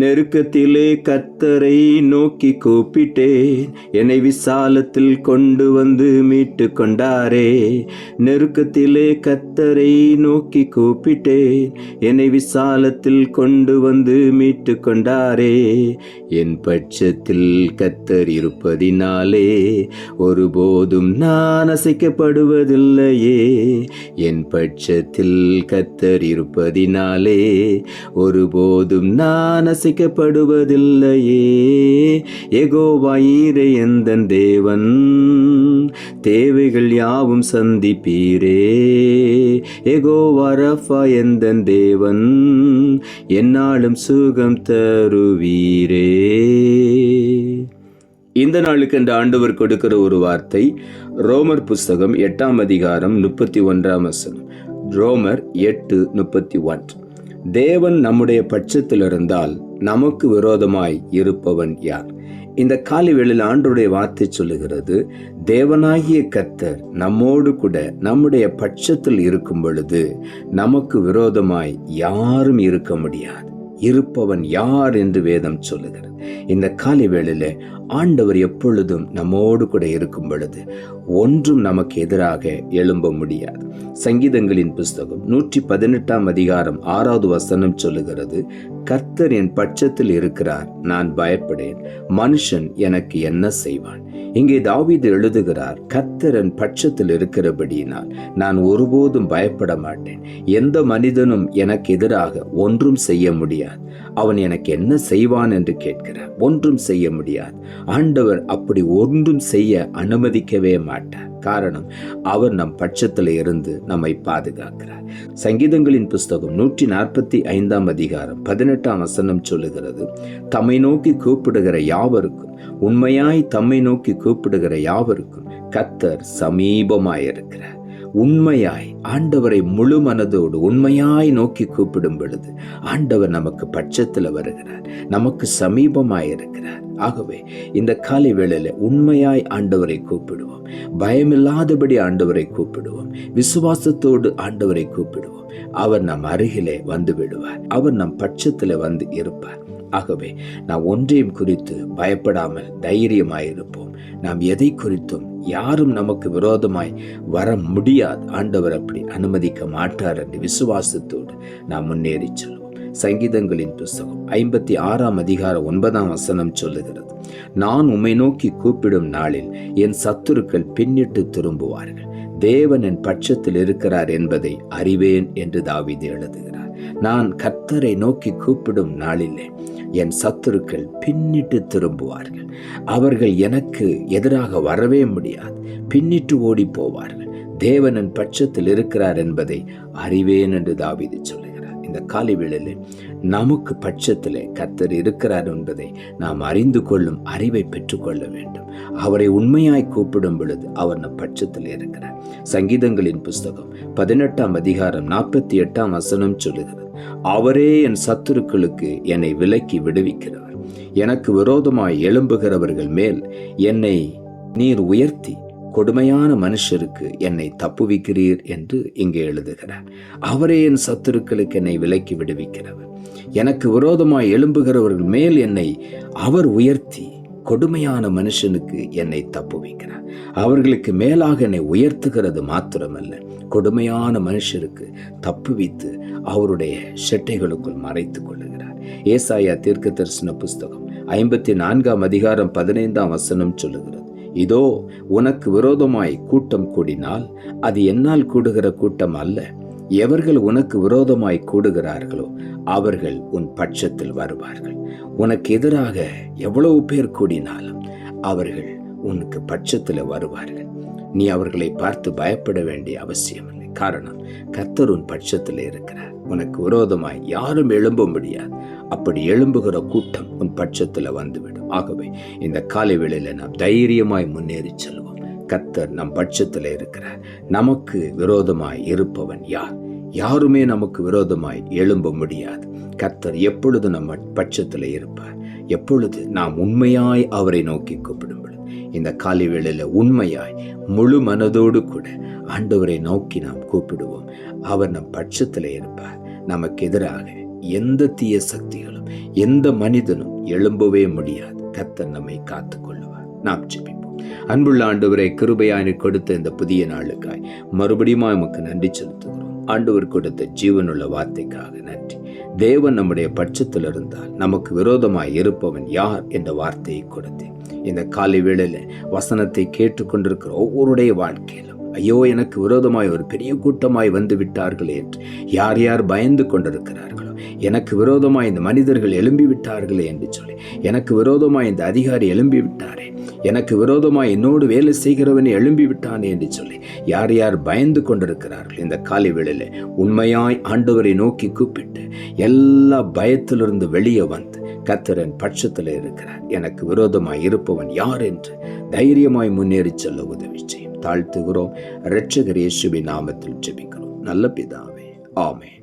நெருக்கத்திலே கத்தரை நோக்கி கூப்பிட்டேன். என்னை விசாலத்தில் கொண்டு வந்து மீட்டு கொண்டாரே. நெருக்கத்திலே கத்தரை நோக்கி கூப்பிட்டேன். என்னை விசாலத்தில் கொண்டு வந்து மீட்டு கொண்டாரே. என் பட்சத்தில் கத்தர் இருப்பதினாலே ஒருபோதும் நான் அசைக்கப்படுவதில்லையே. என் பட்சத்தில் கத்தர் இருப்பதினாலே ஒருபோதும் நான் அசைக்கப்படுவதில்லையே எகோவாயிரே எந்தன் தேவன்? தேவைகள் யாவும் சந்திப்பீரே. எகோவரஃபா எந்தன் தேவன்? என்னாலும் சுகம் தருவீரே. இந்த நாளுக்கு இந்த ஆண்டவர் கொடுக்கிற ஒரு வார்த்தை ரோமர் புஸ்தகம் எட்டாம் அதிகாரம் முப்பத்தி ஒன்றாம் வசனம். ரோமர் எட்டு முப்பத்தி ஒன்று. தேவன் நம்முடைய பட்சத்தில் இருந்தால் நமக்கு விரோதமாய் இருப்பவன் யார்? இந்த காலை வேளையில் வார்த்தை சொல்லுகிறது தேவனாகிய கத்தர் நம்மோடு கூட நம்முடைய பட்சத்தில் இருக்கும் பொழுது நமக்கு விரோதமாய் யாரும் இருக்க முடியாது. இருப்பவன் யார் என்று வேதம் சொல்லுகிறது. இந்த காலை வேளையில் ஆண்டவர் எப்பொழுதும் நம்மோடு கூட இருக்கும் பொழுது ஒன்றும் நமக்கு எதிராக எழும்ப முடியாது. சங்கீதங்களின் புஸ்தகம் நூற்றி பதினெட்டாம் அதிகாரம் ஆறாவது வசனம் சொல்லுகிறது கர்த்தர் என் பட்சத்தில் இருக்கிறார் நான் பயப்படேன் மனுஷன் எனக்கு என்ன செய்வான்? இங்கே தாவீது எழுதுகிறார் கர்த்தரன் பட்சத்தில் இருக்கிறபடியினால் நான் ஒருபோதும் பயப்பட மாட்டேன். எந்த மனிதனும் எனக்கு எதிராக ஒன்றும் செய்ய முடியாது. அவன் எனக்கு என்ன செய்வான்? என்று இருக்கிறார் ஒன்றும் செய்ய முடியாது. ஆண்டவர் அப்படி ஒன்றும் செய்ய அனுமதிக்கவே மாட்டார். காரணம் அவர் நம் பட்சத்தில் இருந்து நம்மை பாதுகாக்கிறார். சங்கீதங்களின் புஸ்தகம் நூற்றி நாற்பத்தி ஐந்தாம் அதிகாரம் பதினெட்டாம் வசனம் சொல்லுகிறது தம்மை நோக்கி கூப்பிடுகிற யாவருக்கும் உண்மையாய் தம்மை நோக்கி கூப்பிடுகிற யாவருக்கும் கத்தர் சமீபமாயிருக்கிறார். உண்மையாய் ஆண்டவரை முழு மனதோடு உண்மையாய் நோக்கி கூப்பிடும் பொழுது ஆண்டவர் நமக்கு பட்சத்தில் வருகிறார் நமக்கு சமீபமாய் இருக்கிறார். ஆகவே இந்த காலை வேளையில் உண்மையாய் ஆண்டவரை கூப்பிடுவோம். பயமில்லாதபடி ஆண்டவரை கூப்பிடுவோம். விசுவாசத்தோடு ஆண்டவரை கூப்பிடுவோம். அவர் நம் அருகிலே வந்து விடுவார். அவர் நம் பட்சத்தில் வந்து இருப்பார். ஆகவே நாம் ஒன்றையும் குறித்து பயப்படாமல் தைரியமாயிருப்போம். நாம் எதை குறித்தும் யாரும் நமக்கு விரோதமாய் வர முடியாது. ஆண்டவர் அப்படி அனுமதிக்க மாட்டார் என்று விசுவாசத்தோடு நாம் முன்னேறி செல்வோம். சங்கீதங்களின் புஸ்தகம் ஐம்பத்தி ஆறாம் அதிகார ஒன்பதாம் வசனம் சொல்லுகிறது நான் உம்மை நோக்கி கூப்பிடும் நாளில் என் சத்துருக்கள் பின்னிட்டு திரும்புவார்கள். தேவன் என் பட்சத்தில் இருக்கிறார் என்பதை அறிவேன் என்று தாவிது எழுதுகிறார். நான் கர்த்தரை நோக்கி கூப்பிடும் நாளிலே என் சத்துருக்கள் பின்னிட்டு திரும்புவார்கள். அவர்கள் எனக்கு எதிராக வரவே முடியாது. பின்னிட்டு ஓடி போவார்கள். தேவனன் பட்சத்தில் இருக்கிறார் என்பதை அறிவேன் என்று தாவிது சொல்ல இந்த காலை வேளையில் நமக்கு பட்சத்தில் கர்த்தர் இருக்கிறார் என்பதை நாம் அறிந்து கொள்ளும் அறிவை பெற்றுக்கொள்ள வேண்டும். அவரை உண்மையாய் கூப்பிடும் பொழுது அவர் நம் பட்சத்தில் இருக்கிறார். சங்கீதங்களின் புஸ்தகம் பதினெட்டாம் அதிகாரம் நாற்பத்தி எட்டாம் வசனம் சொல்லுகிறது அவரே என் சத்துருக்களுக்கு என்னை விலக்கி விடுவிக்கிறவர் எனக்கு விரோதமாய் எழும்புகிறவர்கள் மேல் என்னை நீர் உயர்த்தி கொடுமையான மனுஷருக்கு என்னை தப்புவிக்கிறீர் என்று இங்கே எழுதுகிறார். அவரே என் சத்துருக்களுக்கு என்னை விலக்கி விடுவிக்கிறவர். எனக்கு விரோதமாய் எழும்புகிறவர்கள் மேல் என்னை அவர் உயர்த்தி கொடுமையான மனுஷனுக்கு என்னை தப்புவிக்கிறார். அவர்களுக்கு மேலாக என்னை உயர்த்துகிறது மாத்திரமல்ல கொடுமையான மனுஷருக்கு தப்புவித்து அவருடைய செட்டைகளுக்குள் மறைத்துக் கொள்ளுகிறார். ஏசாயா தீர்க்க தரிசன புஸ்தகம் ஐம்பத்தி நான்காம் அதிகாரம் பதினைந்தாம் வசனம் சொல்லுகிறது. இதோ உனக்கு விரோதமாய் கூட்டம் கூடினால் அது என்னால் கூடுகிற கூட்டம் அல்ல. எவர்கள் உனக்கு விரோதமாய் கூடுகிறார்களோ அவர்கள் உன் பட்சத்தில் வருவார்கள். உனக்கு எதிராக எவ்வளவு பேர் கூடினாலும் அவர்கள் உனக்கு பட்சத்தில் வருவார்கள். நீ அவர்களை பார்த்து பயப்பட வேண்டிய அவசியம் இல்லை காரணம் கர்த்தர் உன் பட்சத்தில் இருக்கிறார். உனக்கு விரோதமாய் யாரும் எழும்ப முடியாது. அப்படி எழும்புகிற கூட்டம் உன் பட்சத்தில் வந்துவிடும். ஆகவே இந்த காலை வேளையில் நாம் தைரியமாய் முன்னேறி செல்வோம். கத்தர் நம் பட்சத்தில் இருக்கிறார் நமக்கு விரோதமாய் இருப்பவன் யார்? யாருமே நமக்கு விரோதமாய் எழும்ப முடியாது. கர்த்தர் எப்பொழுது நம்ம பட்சத்தில் இருப்பார்? எப்பொழுது நாம் உண்மையாய் அவரை நோக்கி கூப்பிடும் பொழுது இந்த காலை வேளையில் உண்மையாய் முழு மனதோடு கூட ஆண்டவரை நோக்கி நாம் கூப்பிடுவோம். அவர் நம் பட்சத்தில் இருப்பார். நமக்கு எதிராக எந்த தீய சக்திகளும் எந்த மனிதனும் எழும்பவே முடியாது. கத்த நம்மை காத்துக் கொள்ளுவார் நாம் ஜெபிப்போம். அன்புள்ள ஆண்டவரை கிருபையாய் கொடுத்த இந்த புதிய நாளுக்காய் மறுபடியும் உமக்கு நன்றி செலுத்துகிறோம். ஆண்டவர் கொடுத்த ஜீவனுள்ள வார்த்தைக்காக நன்றி. தேவன் நம்முடைய பட்சத்தில் இருந்தால் நமக்கு விரோதமாய் இருப்பவன் யார் என்ற வார்த்தையை கொடுத்தேன். இந்த காலை வேளையில் வசனத்தை கேட்டுக்கொண்டிருக்கிற ஒவ்வொருடைய வாழ்க்கையிலும் ஐயோ எனக்கு விரோதமாய் ஒரு பெரிய கூட்டமாய் வந்து விட்டார்களே என்று யார் யார் பயந்து கொண்டிருக்கிறார்களோ எனக்கு விரோதமாய் இந்த மனிதர்கள் எழும்பி விட்டார்களே என்று சொல்லி எனக்கு விரோதமாய் இந்த அதிகாரி எழும்பி விட்டாரே எனக்கு விரோதமாய் என்னோடு வேலை செய்கிறவனை எழும்பி விட்டானே என்று சொல்லி யார் யார் பயந்து கொண்டிருக்கிறார்கள் இந்த காலை வேளையில் உண்மையாய் ஆண்டவரை நோக்கி கூப்பிட்டு எல்லா பயத்திலிருந்து வெளியே வந்து கத்தரன் பட்சத்தில் இருக்கிறார். எனக்கு விரோதமாய் இருப்பவன் யார் என்று தைரியமாய் முன்னேறி செல்ல உதவி செய்யும் தாழ்த்துகிறோம். இரட்சகர் இயேசுவின் நாமத்தில் ஜெபிக்கிறோம். நல்ல பிதாவே. ஆமென்.